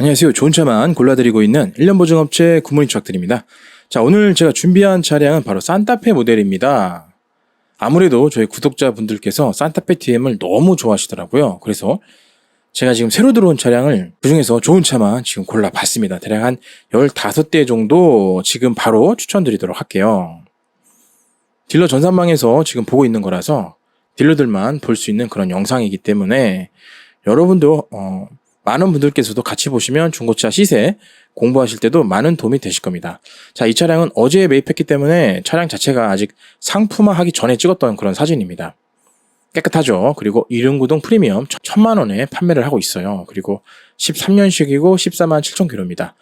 안녕하세요. 좋은 차만 골라드리고 있는 1년 보증업체 굿모닝 추악드립니다. 자, 오늘 제가 준비한 차량은 바로 산타페 모델입니다. 아무래도 저희 구독자분들께서 산타페 TM을 너무 좋아하시더라고요. 그래서 제가 지금 새로 들어온 차량을 그중에서 좋은 차만 지금 골라봤습니다. 대략 한 15대 정도 지금 바로 추천드리도록 할게요. 딜러 전산망에서 지금 보고 있는 거라서 딜러들만 볼 수 있는 그런 영상이기 때문에 여러분도 어, 많은 분들께서도 같이 보시면 중고차 시세 공부하실 때도 많은 도움이 되실 겁니다. 자, 이 차량은 어제 매입했기 때문에 차량 자체가 아직 상품화하기 전에 찍었던 그런 사진입니다. 깨끗하죠. 그리고 이륜구동 프리미엄 천만 원에 판매를 하고 있어요. 그리고 13년식이고 14만 7천 킬로입니다.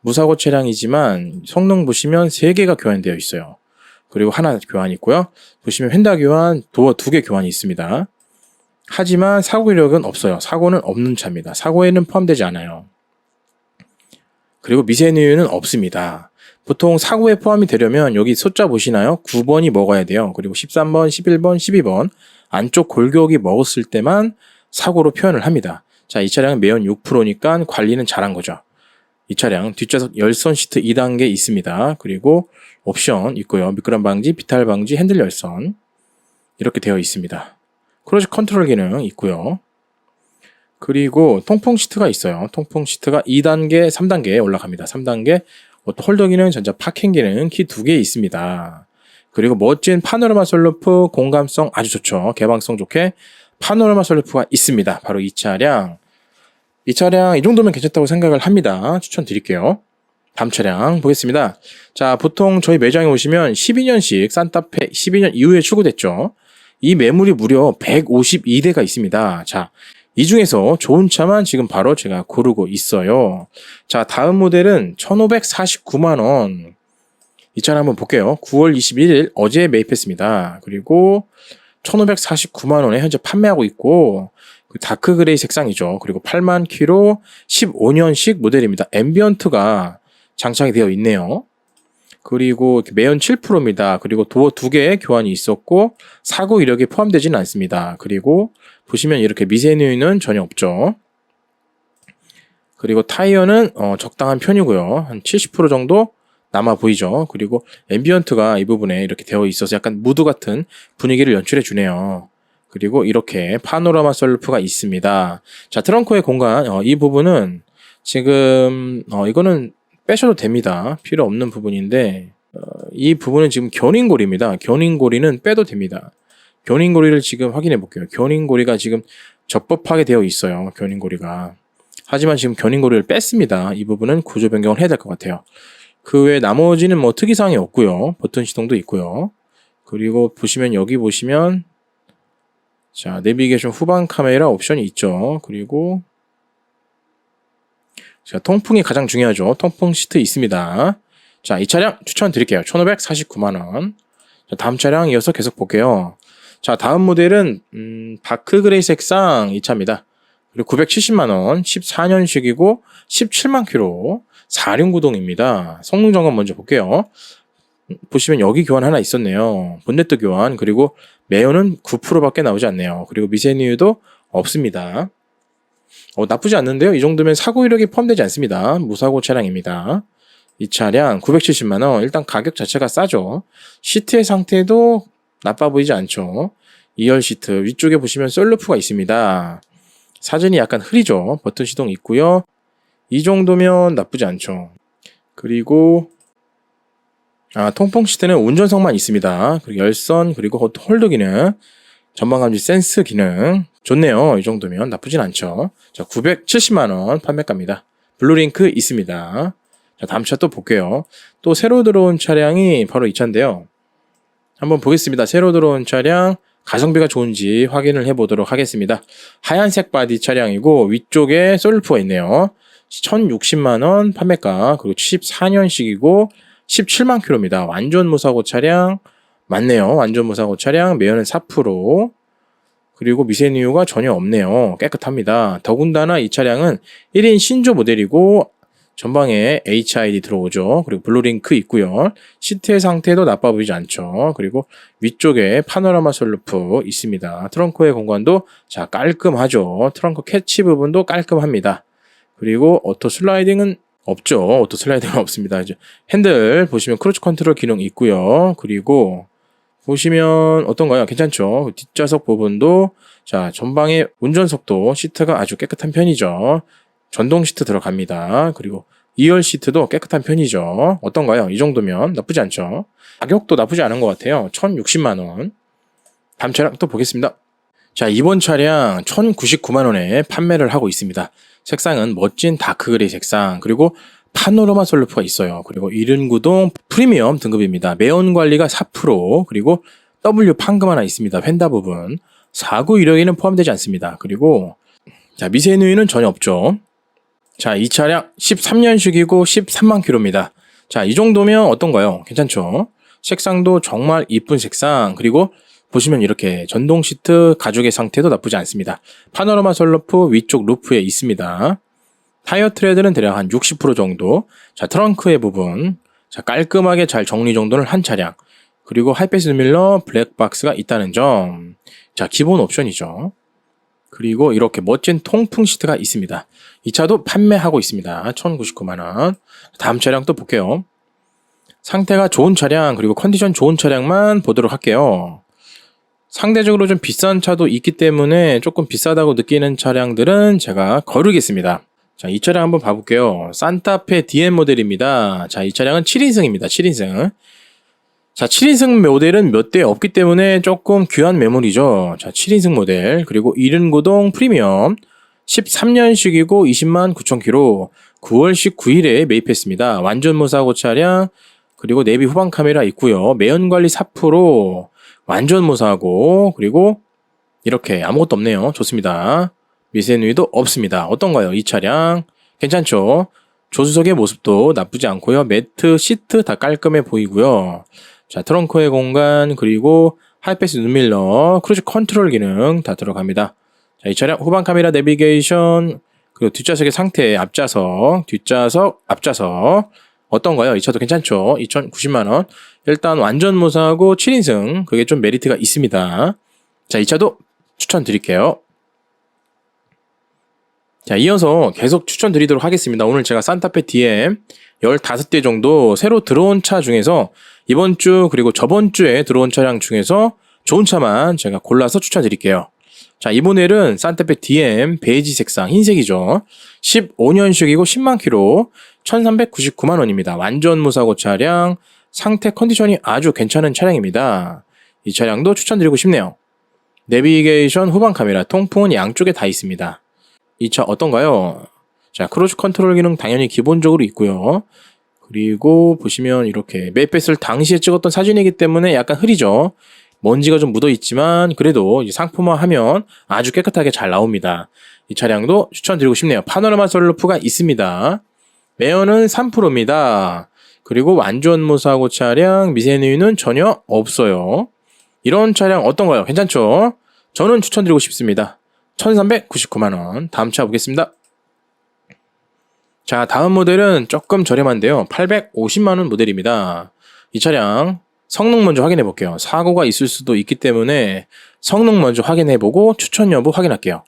무사고 차량이지만 성능 보시면 3개가 교환되어 있어요. 그리고 하나 교환이 있고요. 보시면 휀다 교환, 도어 2개 교환이 있습니다. 하지만 사고 이력은 없어요. 사고는 없는 차입니다. 사고에는 포함되지 않아요. 그리고 미세누유는 없습니다. 보통 사고에 포함이 되려면 여기 숫자 보시나요? 9번이 먹어야 돼요. 그리고 13번, 11번, 12번 안쪽 골격이 먹었을 때만 사고로 표현을 합니다. 자, 이 차량은 매연 6%니까 관리는 잘한 거죠. 이 차량 뒷좌석 열선 시트 2단계 있습니다. 그리고 옵션 있고요. 미끄럼 방지, 비탈 방지, 핸들 열선 이렇게 되어 있습니다. 크루즈 컨트롤 기능 있고요. 그리고 통풍 시트가 있어요. 통풍 시트가 2단계, 3단계에 올라갑니다. 3단계 홀더 기능, 전자 파킹 기능 키 두 개 있습니다. 그리고 멋진 파노라마 솔루프 공감성 아주 좋죠. 개방성 좋게 파노라마 솔루프가 있습니다. 바로 이 차량. 이 차량 이 정도면 괜찮다고 생각을 합니다. 추천드릴게요. 다음 차량 보겠습니다. 자, 보통 저희 매장에 오시면 12년식 산타페 12년 이후에 출고됐죠. 이 매물이 무려 152대가 있습니다. 자, 이 중에서 좋은 차만 지금 바로 제가 고르고 있어요. 자, 다음 모델은 1549만원. 이 차를 한번 볼게요. 9월 21일 어제 매입했습니다. 그리고 1549만원에 현재 판매하고 있고, 그 다크 그레이 색상이죠. 그리고 8만 키로 15년식 모델입니다. 앰비언트가 장착이 되어 있네요. 그리고 매연 7%입니다. 그리고 도어 두 개의 교환이 있었고 사고 이력이 포함되지는 않습니다. 그리고 보시면 이렇게 미세누이는 전혀 없죠. 그리고 타이어는 어, 적당한 편이고요. 한 70% 정도 남아 보이죠. 그리고 앰비언트가 이 부분에 이렇게 되어 있어서 약간 무드 같은 분위기를 연출해 주네요. 그리고 이렇게 파노라마 썰루프가 있습니다. 자, 트렁크의 공간, 어, 이 부분은 지금, 어, 이거는 빼셔도 됩니다. 필요 없는 부분인데, 어, 이 부분은 지금 견인고리입니다. 견인고리는 빼도 됩니다. 견인고리를 지금 확인해 볼게요. 견인고리가 지금 적법하게 되어 있어요. 견인고리가. 하지만 지금 견인고리를 뺐습니다. 이 부분은 구조 변경을 해야 될 것 같아요. 그 외 나머지는 뭐 특이사항이 없고요. 버튼 시동도 있고요. 그리고 보시면 여기 보시면 자 내비게이션 후방 카메라 옵션이 있죠. 그리고 자 통풍이 가장 중요하죠. 통풍 시트 있습니다. 자 이 차량 추천드릴게요. 1549만원. 자, 다음 차량 이어서 계속 볼게요. 자, 다음 모델은 음, 다크 그레이 색상 이 차입니다. 그리고 970만 원, 14년식이고 17만 킬로, 4륜 구동입니다. 성능 점검 먼저 볼게요. 보시면 여기 교환 하나 있었네요. 본네트 교환 그리고 매연은 9%밖에 나오지 않네요. 그리고 미세누유도 없습니다. 어, 나쁘지 않는데요. 이 정도면 사고 이력이 포함되지 않습니다. 무사고 차량입니다. 이 차량 970만 원. 일단 가격 자체가 싸죠. 시트의 상태도 나빠 보이지 않죠. 2열 시트 위쪽에 보시면 썰루프가 있습니다. 사진이 약간 흐리죠. 버튼 시동 있고요. 이 정도면 나쁘지 않죠. 그리고 아, 통풍 시트는 운전석만 있습니다. 그리고 열선 그리고 홀더 기능, 전방 감지 센스 기능 좋네요. 이 정도면 나쁘진 않죠. 자, 970만 원 판매가입니다. 블루링크 있습니다. 자, 다음 차 또 볼게요. 또 새로 들어온 차량이 바로 이 차인데요. 한번 보겠습니다. 새로 들어온 차량 가성비가 좋은지 확인을 해보도록 하겠습니다. 하얀색 바디 차량이고 위쪽에 솔루프가 있네요. 1060만원 판매가 그리고 74년식이고 17만 킬로입니다. 완전 무사고 차량 맞네요. 완전 무사고 차량 매연은 4% 그리고 미세누유가 전혀 없네요. 깨끗합니다. 더군다나 이 차량은 1인 신조 모델이고 전방에 HID 들어오죠. 그리고 블루링크 있고요. 시트의 상태도 나빠 보이지 않죠. 그리고 위쪽에 파노라마 솔루프 있습니다. 트렁크의 공간도 자 깔끔하죠. 트렁크 캐치 부분도 깔끔합니다. 그리고 오토 슬라이딩은 없죠. 오토 슬라이딩은 없습니다. 이제 핸들 보시면 크루즈 컨트롤 기능 있고요. 그리고 보시면 어떤가요? 괜찮죠? 뒷좌석 부분도 자 전방의 운전석도 시트가 아주 깨끗한 편이죠. 전동 시트 들어갑니다. 그리고 2열 시트도 깨끗한 편이죠. 어떤가요? 이 정도면 나쁘지 않죠. 가격도 나쁘지 않은 것 같아요. 1,060만 원. 다음 차량 또 보겠습니다. 자, 이번 차량 1,099만 원에 판매를 하고 있습니다. 색상은 멋진 다크그레이 색상, 그리고 파노라마 솔루프가 있어요. 그리고 1륜구동 프리미엄 등급입니다. 매연 관리가 4%, 그리고 W 판금 하나 있습니다. 휀다 부분. 사고 이력에는 포함되지 않습니다. 그리고 자, 미세 누이는 전혀 없죠. 자, 이 차량 13년식이고 13만 킬로입니다. 자, 이 정도면 어떤가요? 괜찮죠? 색상도 정말 이쁜 색상, 그리고 보시면 이렇게 전동 시트 가죽의 상태도 나쁘지 않습니다. 파노라마 솔루프 위쪽 루프에 있습니다. 타이어 트레드는 대략 한 60% 정도. 자, 트렁크의 부분. 자, 깔끔하게 잘 정리 정돈을 한 차량. 그리고 하이패스 밀러 블랙박스가 있다는 점. 자, 기본 옵션이죠. 그리고 이렇게 멋진 통풍 시트가 있습니다. 이 차도 판매하고 있습니다. 1,099만원. 다음 차량 또 볼게요. 상태가 좋은 차량, 그리고 컨디션 좋은 차량만 보도록 할게요. 상대적으로 좀 비싼 차도 있기 때문에 조금 비싸다고 느끼는 차량들은 제가 거르겠습니다. 자, 이 차량 한번 봐볼게요. 산타페 DM 모델입니다. 자, 이 차량은 7인승입니다. 7인승. 자, 7인승 모델은 몇 대 없기 때문에 조금 귀한 매물이죠. 자, 7인승 모델. 그리고 1륜구동 프리미엄. 13년식이고 20만 9천 킬로. 9월 19일에 매입했습니다. 완전 무사고 차량. 그리고 내비 후방 카메라 있고요. 매연 관리 4%. 완전 무사고. 그리고 이렇게 아무것도 없네요. 좋습니다. 미세누이도 없습니다. 어떤가요? 이 차량. 괜찮죠? 조수석의 모습도 나쁘지 않고요. 매트, 시트 다 깔끔해 보이고요. 자, 트렁크의 공간, 그리고 하이패스 눈밀러, 크루즈 컨트롤 기능 다 들어갑니다. 자, 이 차량 후방 카메라 내비게이션, 그리고 뒷좌석의 상태, 앞좌석, 뒷좌석, 앞좌석. 어떤가요? 이 차도 괜찮죠? 2,090만원. 일단 완전 무사하고 7인승. 그게 좀 메리트가 있습니다. 자, 이 차도 추천드릴게요. 자, 이어서 계속 추천드리도록 하겠습니다. 오늘 제가 산타페 DM 15대 정도 새로 들어온 차 중에서 이번 주 그리고 저번 주에 들어온 차량 중에서 좋은 차만 제가 골라서 추천드릴게요. 자, 이 모델은 산타페 DM 베이지 색상 흰색이죠. 15년식이고 10만 킬로 1399만 원입니다. 완전 무사고 차량 상태 컨디션이 아주 괜찮은 차량입니다. 이 차량도 추천드리고 싶네요. 내비게이션 후방 카메라 통풍은 양쪽에 다 있습니다. 이 차 어떤가요? 자, 크루즈 컨트롤 기능 당연히 기본적으로 있고요. 그리고 보시면 이렇게 맵뱃을 당시에 찍었던 사진이기 때문에 약간 흐리죠. 먼지가 좀 묻어 있지만 그래도 상품화하면 아주 깨끗하게 잘 나옵니다. 이 차량도 추천드리고 싶네요. 파노라마 솔루프가 있습니다. 매연은 3%입니다. 그리고 완전 무사고 차량 미세누이는 전혀 없어요. 이런 차량 어떤가요? 괜찮죠? 저는 추천드리고 싶습니다. 1399만원. 다음 차 보겠습니다. 자, 다음 모델은 조금 저렴한데요. 850만원 모델입니다. 이 차량 성능 먼저 확인해 볼게요. 사고가 있을 수도 있기 때문에 성능 먼저 확인해 보고 추천 여부 확인할게요.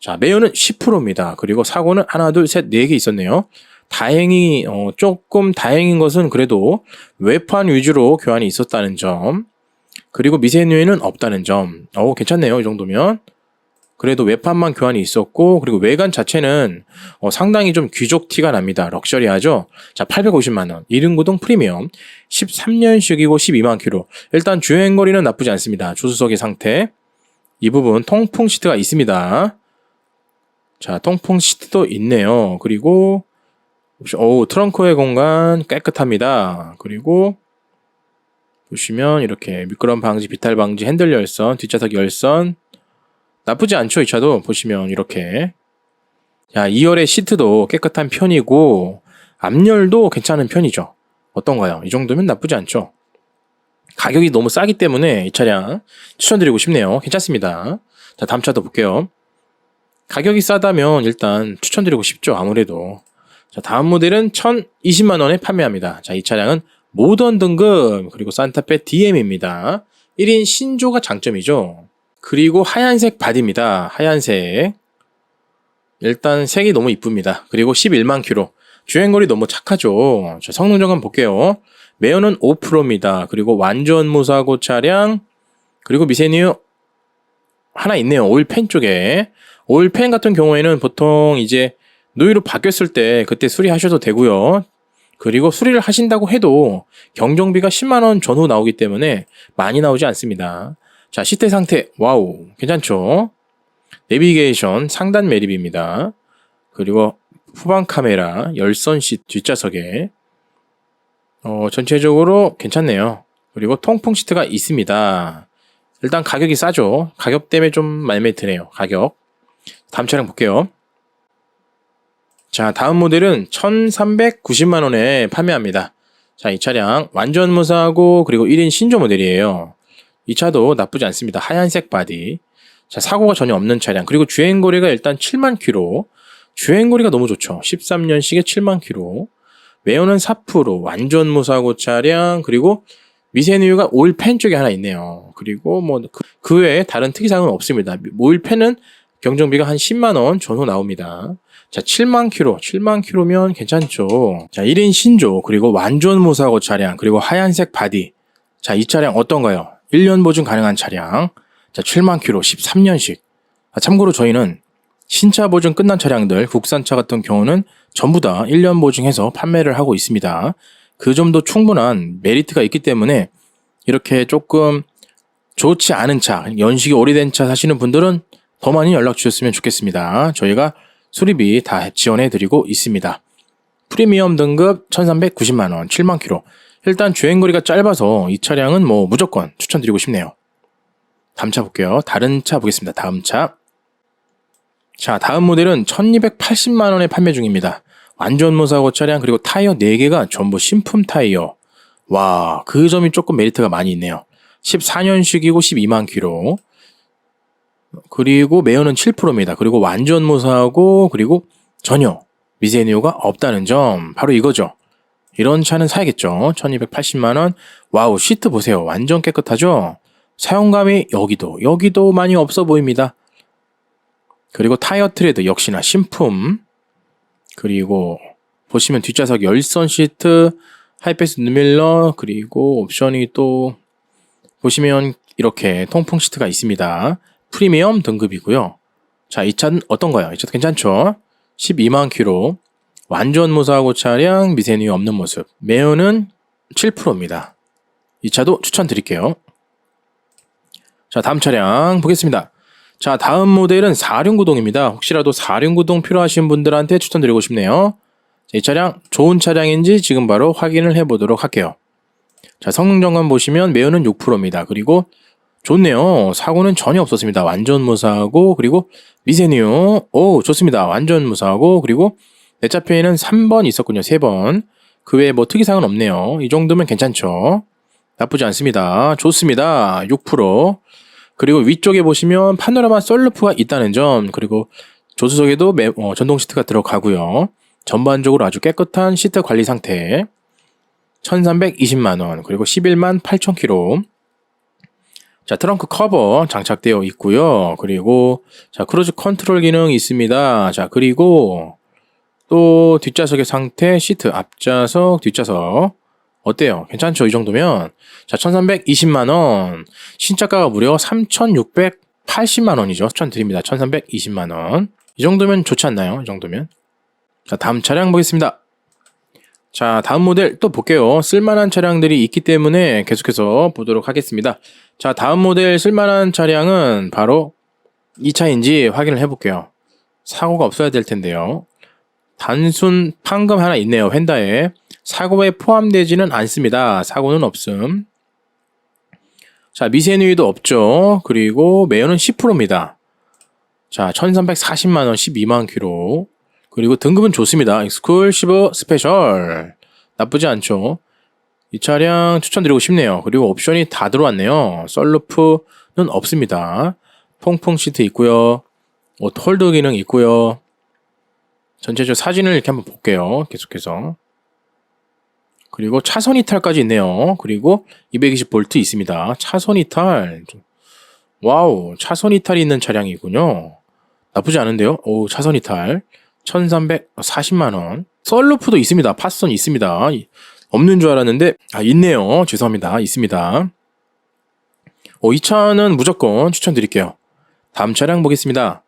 자, 매연은 10%입니다. 그리고 사고는 하나, 둘, 셋, 네 개 있었네요. 다행히, 어, 조금 다행인 것은 그래도 외판 위주로 교환이 있었다는 점. 그리고 미세누이는 없다는 점. 어, 괜찮네요. 이 정도면. 그래도 외판만 교환이 있었고 그리고 외관 자체는 어, 상당히 좀 귀족 티가 납니다. 럭셔리하죠. 자, 850만 원. 1륜구동 프리미엄 13년식이고 12만 킬로. 일단 주행 거리는 나쁘지 않습니다. 조수석의 상태. 이 부분 통풍 시트가 있습니다. 자, 통풍 시트도 있네요. 그리고 오, 트렁크의 공간 깨끗합니다. 그리고 보시면 이렇게 미끄럼 방지, 비탈 방지, 핸들 열선, 뒷좌석 열선, 나쁘지 않죠, 이 차도. 보시면 이렇게. 자, 2열의 시트도 깨끗한 편이고, 앞열도 괜찮은 편이죠. 어떤가요? 이 정도면 나쁘지 않죠. 가격이 너무 싸기 때문에 이 차량 추천드리고 싶네요. 괜찮습니다. 자, 다음 차도 볼게요. 가격이 싸다면 일단 추천드리고 싶죠. 아무래도. 자, 다음 모델은 1020만원에 판매합니다. 자, 이 차량은 모던 등급, 그리고 산타페 DM입니다. 1인 신조가 장점이죠. 그리고 하얀색 바디입니다. 하얀색. 일단 색이 너무 이쁩니다. 그리고 11만 킬로. 주행거리 너무 착하죠. 자, 성능 점검 볼게요. 매연은 5%입니다. 그리고 완전 무사고 차량 그리고 미세뉴 하나 있네요. 오일팬 쪽에. 오일팬 같은 경우에는 보통 이제 노유로 바뀌었을 때 그때 수리하셔도 되고요. 그리고 수리를 하신다고 해도 경정비가 10만 원 전후 나오기 때문에 많이 나오지 않습니다. 자, 시트 상태 와우. 괜찮죠? 내비게이션 상단 매립입니다. 그리고 후방 카메라 열선 시 뒷좌석에 어, 전체적으로 괜찮네요. 그리고 통풍 시트가 있습니다. 일단 가격이 싸죠. 가격 때문에 좀 말매 드네요. 가격. 다음 차량 볼게요. 자, 다음 모델은 1390만 원에 판매합니다. 자, 이 차량 완전 무사하고 그리고 1인 신조 모델이에요. 이 차도 나쁘지 않습니다. 하얀색 바디. 자, 사고가 전혀 없는 차량. 그리고 주행거리가 일단 7만 킬로. 주행거리가 너무 좋죠. 13년식에 7만 킬로. 매연은 4%, 완전 무사고 차량, 그리고 미세누유가 오일팬 쪽에 하나 있네요. 그리고 뭐그 외에 다른 특이사항은 없습니다. 오일팬은 경정비가 한 10만 원 전후 나옵니다. 자, 7만 킬로, 7만 킬로면 괜찮죠. 자, 1인 신조, 그리고 완전 무사고 차량, 그리고 하얀색 바디. 자, 이 차량 어떤가요? 1년 보증 가능한 차량. 자, 7만 킬로, 13년식. 아, 참고로 저희는 신차 보증 끝난 차량들, 국산차 같은 경우는 전부 다 1년 보증해서 판매를 하고 있습니다. 그 점도 충분한 메리트가 있기 때문에 이렇게 조금 좋지 않은 차, 연식이 오래된 차 사시는 분들은 더 많이 연락 주셨으면 좋겠습니다. 저희가 수리비 다 지원해 드리고 있습니다. 프리미엄 등급 1390만원, 7만 킬로. 일단 주행거리가 짧아서 이 차량은 뭐 무조건 추천드리고 싶네요. 다음 차 볼게요. 다른 차 보겠습니다. 다음 차. 자, 다음 모델은 1280만원에 판매 중입니다. 완전 무사고 차량 그리고 타이어 4개가 전부 신품 타이어. 와, 그 점이 조금 메리트가 많이 있네요. 14년식이고 12만 킬로. 그리고 매연은 7%입니다. 그리고 완전 무사하고 그리고 전혀 미세누유가 없다는 점 바로 이거죠. 이런 차는 사야겠죠. 1280만 원. 와우, 시트 보세요. 완전 깨끗하죠? 사용감이 여기도 여기도 많이 없어 보입니다. 그리고 타이어 트레드 역시나 신품. 그리고 보시면 뒷좌석 열선 시트, 하이패스 누밀러, 그리고 옵션이 또 보시면 이렇게 통풍 시트가 있습니다. 프리미엄 등급이고요. 자, 이 차는 어떤가요? 이 차도 괜찮죠? 12만 킬로. 완전 무사하고 차량 미세누유 없는 모습. 매연은 7%입니다. 이 차도 추천드릴게요. 자, 다음 차량 보겠습니다. 자, 다음 모델은 4륜구동입니다. 혹시라도 4륜구동 필요하신 분들한테 추천드리고 싶네요. 자, 이 차량 좋은 차량인지 지금 바로 확인을 해보도록 할게요. 자, 성능 점검 보시면 매연은 6%입니다. 그리고 좋네요. 사고는 전혀 없었습니다. 완전 무사하고 그리고 미세누유. 오, 좋습니다. 완전 무사하고 그리고 내 차표에는 3번 있었군요. 3번. 그 외에 뭐 특이사항은 없네요. 이 정도면 괜찮죠. 나쁘지 않습니다. 좋습니다. 6%. 그리고 위쪽에 보시면 파노라마 썰루프가 있다는 점, 그리고 조수석에도 매, 어, 전동 시트가 들어가고요. 전반적으로 아주 깨끗한 시트 관리 상태. 1320만원, 그리고 11만 8천 킬로. 자, 트렁크 커버 장착되어 있고요. 그리고, 자, 크루즈 컨트롤 기능이 있습니다. 자, 그리고 또 뒷좌석의 상태, 시트, 앞좌석, 뒷좌석. 어때요? 괜찮죠? 이 정도면. 자, 1320만 원. 신차가가 무려 3680만 원이죠. 추천 드립니다. 1320만 원. 이 정도면 좋지 않나요? 이 정도면. 자, 다음 차량 보겠습니다. 자, 다음 모델 또 볼게요. 쓸만한 차량들이 있기 때문에 계속해서 보도록 하겠습니다. 자, 다음 모델 쓸만한 차량은 바로 이 차인지 확인을 해볼게요. 사고가 없어야 될 텐데요. 단순 판금 하나 있네요. 휀다에. 사고에 포함되지는 않습니다. 사고는 없음. 자, 미세누이도 없죠. 그리고 매연은 10%입니다. 자, 1340만원 12만 킬로. 그리고 등급은 좋습니다. 익스클루시브 스페셜. 나쁘지 않죠. 이 차량 추천드리고 싶네요. 그리고 옵션이 다 들어왔네요. 썰루프는 없습니다. 통풍 시트 있고요. 옷 홀드 기능 있고요. 전체적으로 사진을 이렇게 한번 볼게요. 계속해서. 그리고 차선 이탈까지 있네요. 그리고 220V 있습니다. 차선 이탈. 와우, 차선 이탈이 있는 차량이군요. 나쁘지 않은데요. 오, 차선 이탈. 1340만원. 썰루프도 있습니다. 파선 있습니다. 이- 없는 줄 알았는데, 아, 있네요. 죄송합니다. 있습니다. 오, 이 차는 무조건 추천드릴게요. 다음 차량 보겠습니다.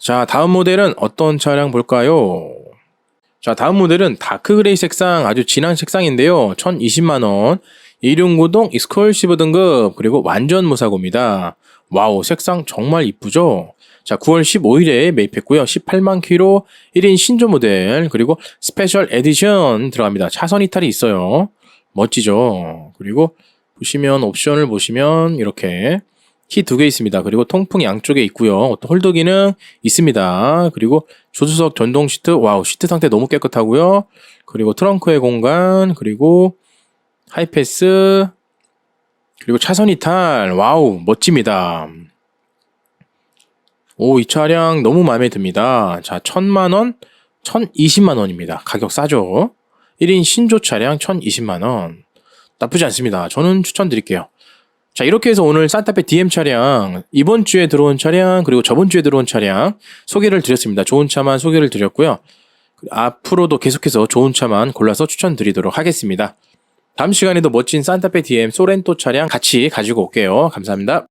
자, 다음 모델은 어떤 차량 볼까요? 자, 다음 모델은 다크 그레이 색상, 아주 진한 색상인데요. 1020만원. 1륜구동 익스클루시브 등급, 그리고 완전 무사고입니다. 와우, 색상 정말 이쁘죠? 자, 9월 15일에 매입했고요. 18만 킬로 1인 신조 모델, 그리고 스페셜 에디션 들어갑니다. 차선 이탈이 있어요. 멋지죠? 그리고 보시면 옵션을 보시면 이렇게 키 두 개 있습니다. 그리고 통풍 양쪽에 있고요. 어떤 홀더 기능 있습니다. 그리고 조수석 전동 시트, 와우, 시트 상태 너무 깨끗하고요. 그리고 트렁크의 공간, 그리고 하이패스, 그리고 차선 이탈, 와우, 멋집니다. 오, 이 차량 너무 마음에 듭니다. 자, 천만 원, 천이십만 원입니다. 가격 싸죠? 1인 신조 차량 천이십만 원. 나쁘지 않습니다. 저는 추천드릴게요. 자, 이렇게 해서 오늘 산타페 DM 차량, 이번 주에 들어온 차량, 그리고 저번 주에 들어온 차량 소개를 드렸습니다. 좋은 차만 소개를 드렸고요. 앞으로도 계속해서 좋은 차만 골라서 추천드리도록 하겠습니다. 다음 시간에도 멋진 산타페 DM 소렌토 차량 같이 가지고 올게요. 감사합니다.